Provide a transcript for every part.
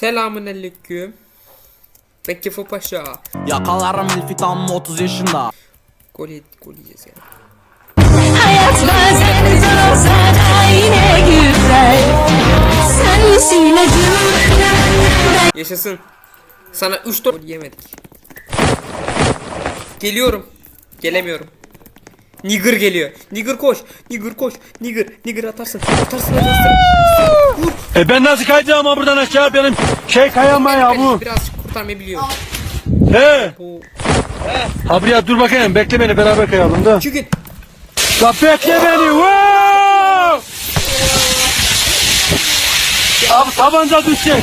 Selamun aleyküm. Ben Kefo Paşa. Yakalarım Elfi tam 30 yaşında Gol, yed- gol yiyeceğiz ya. Hayat bazen zor olsa da yine güzel Sensin acım Yaşasın. Sana 3 gol yemedik. Geliyorum. Gelemiyorum. Nigger geliyor. Nigger koş. Nigger koş. Nigger. Nigger atarsın. Atarsın atarsın. Vur. E ben nasıl kayacağım ha buradan aşağı benim şey kayama ya bu. Biraz kurtarmayı biliyor. He. Bu. Ha buraya dur bakayım bekle beni beraber kayalım da. Çıkın. Ya bekle beni. Wow! Abi tabanca düşecek.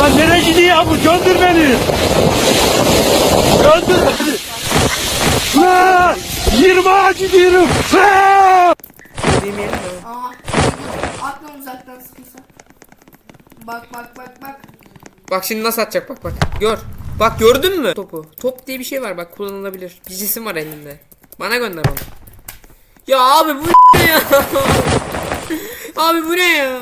Lan nereye gidiyor ya bu? Göndür beni. Göndür beni. Lan! 20 ağa gidiyorum. Lan! Demeyelim mi? Aa, atla uzaktan sıkıysa. Bak bak bak bak. Bak şimdi nasıl atacak bak bak. Gör. Bak gördün mü topu? Top diye bir şey var bak kullanılabilir. Bir cisim var elinde. Bana gönder onu. Ya abi bu ne ya? abi bu ne ya?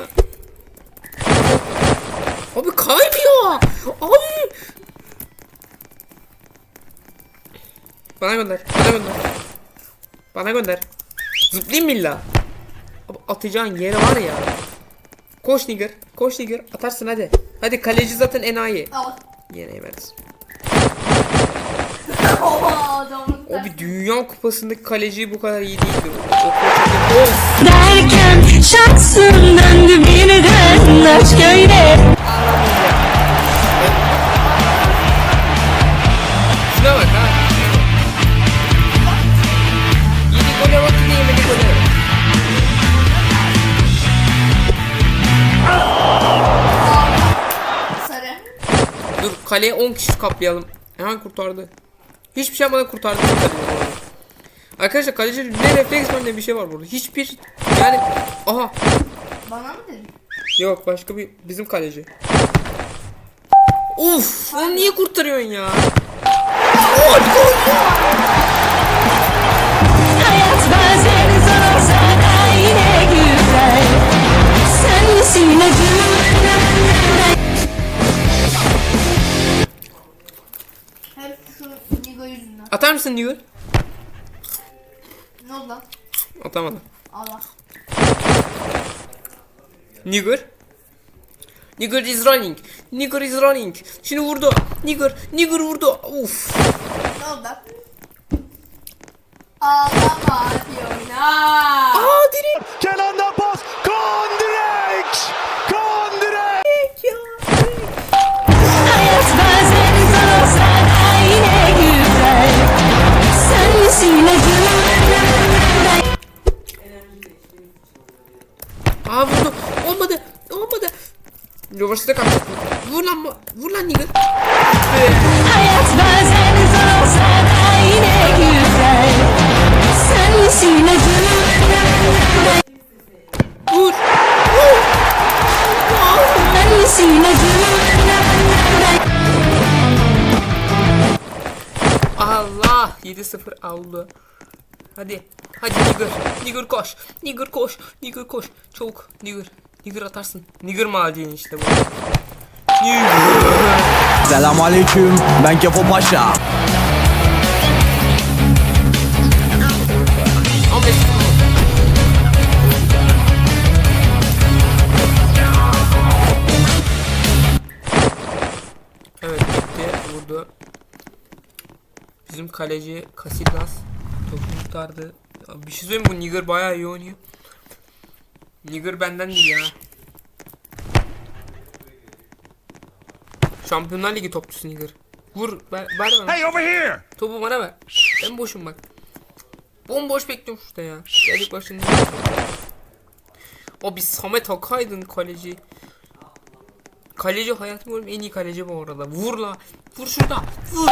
Abi kaymıyor. Abi. Bana gönder. Bana gönder. Bana gönder. Zıplayayım mı illa? Abi atacağın yere var ya. Koş nigger. Koş nigger. Atarsın hadi. Hadi kaleci zaten enayi. Al. Yine adamın. O bir dünya kupasındaki kaleci bu kadar iyi değildi. Derken şansım döndü birden aşk öyle kaleye 10 kişi kaplayalım. Hemen kurtardı. Hiçbir şey yapmadan kurtardı. Arkadaşlar kaleci ne refleks var ne bir şey var burada. Hiçbir yani aha Bana mı dedin? yok başka bir bizim kaleci. Uf, onu niye kurtarıyorsun ya? Hayat bazen zor olsa da yine güzel Sensin acım Yüzünden. Atar mısın diyor. Ne oldu lan? Atamadım. Allah. Nigger. Nigger is running. Nigger is running. Şimdi vurdu. Nigger. Nigger vurdu. Uf. Ne oldu lan? Ağlama Rövaşta kaçtı. Vur lan. Vur lan Nigger. Hayat bazen zor olsa da yine güzel Sensin acım Vur. Sensin acım Allah. 7-0 aldı. Hadi. Hadi Nigger. Nigger koş. Nigger koş. Nigger koş. Çabuk. Nigger. Nigger atarsın. Nigger macini işte bu. Selam aleyküm ben Kefo Paşa 15 Evet gitti vurdu. Bizim kaleci Casillas topu kurtardı. Bir şey söyleyeyim mi? bu Nigger bayağı iyi oynuyor. Nigger benden değil ya. Şampiyonlar Ligi topçusu Nigger. Vur ver, ver bana. Hey over here. Topu bana ver. Ben boşum bak. Bomboş bekliyorum şurada ya. Geldik başında. O bir Samet Akaydın kaleci. Kaleci hayatım gördüğüm en iyi kaleci bu arada. Vur la. Vur şurada. Vur.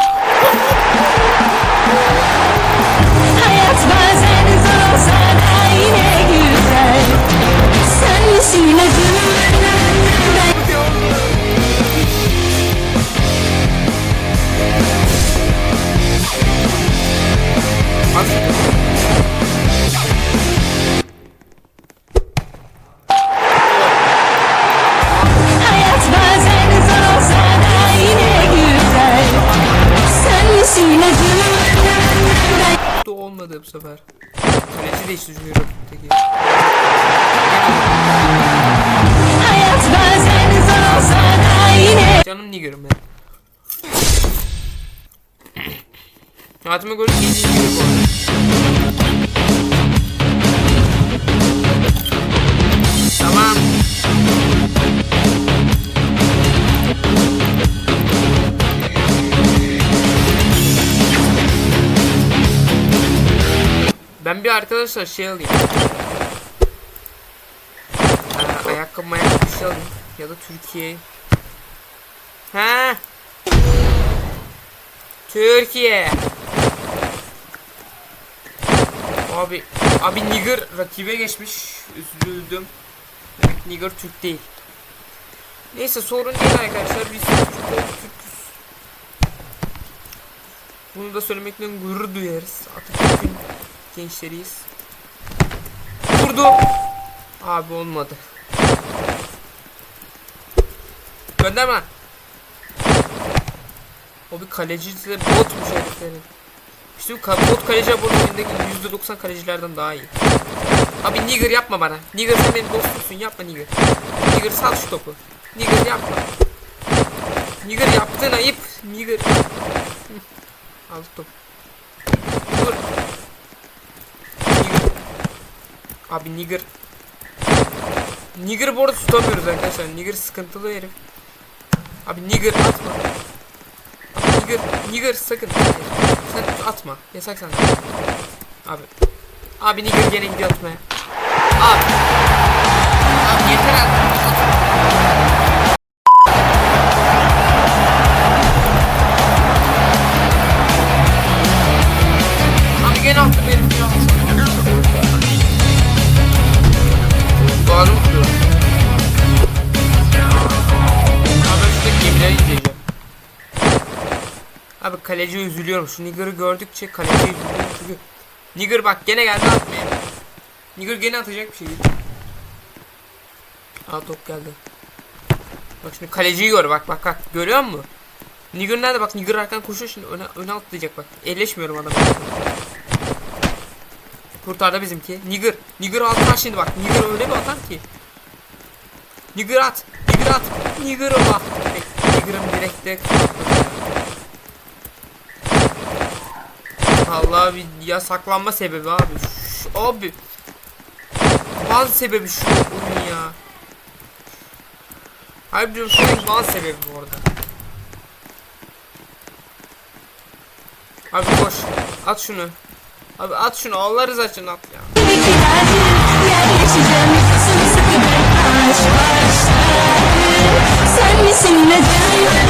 Hayat bazen zor bu sefer. Kaleci de hiç yok. Peki. Hayat bazen zor olsa da yine Canım Nigger'ım ben. Hayatıma göre en iyi bir arkadaşlar şey alayım. Ha, ayakkabı şey alayım. Ya da Türkiye. Ha? Türkiye. Abi, abi Nigger rakibe geçmiş. Üzüldüm. Demek Nigger Türk değil. Neyse sorun değil arkadaşlar. Biz Türküz. Bunu da söylemekten gurur duyarız. Atatürk'ün gençleriyiz. Vurdu. Abi olmadı. Gönderme. O bir kaleci de botmuş heriflerin. İşte bu bot kaleci oyundaki %90 kalecilerden daha iyi. Abi Nigger yapma bana. Nigger sen benim dostumsun yapma Nigger. Nigger sal şu topu. Nigger yapma. Nigger yaptın ayıp. Nigger. Al top. Dur. Nigger. Abi Nigger. Nigger bu arada tutamıyoruz arkadaşlar. Nigger sıkıntılı herif. Abi Nigger atma. Nigger, Nigger sakın. Sen atma. Yasak sana. Abi. Abi Nigger gene gidiyor atmaya. Abi. Abi yeter artık. Abi kaleci üzülüyorum. Şu Nigger'ı gördükçe kaleci üzülüyorum çünkü Nigger bak gene geldi atmaya. Nigger gene atacak bir şey değil. Aa top geldi. Bak şimdi kaleciyi gör bak bak bak görüyor musun? Nigger nerede bak Nigger arkadan koşuyor şimdi öne, öne atlayacak bak. Elleşmiyorum adamı. Kurtardı bizimki. Nigger. Nigger atar şimdi bak. Nigger öyle bir atar ki. Nigger at. Nigger at. Nigger bak. Nigger'ın direkte abi yasaklanma sebebi abi. Şş, abi. Ban sebebi şu bunun ya. Hayır diyorum şu ban sebebi bu arada. Abi koş. At şunu. Abi at şunu. Allah rızası için at ya. Sen misin neden?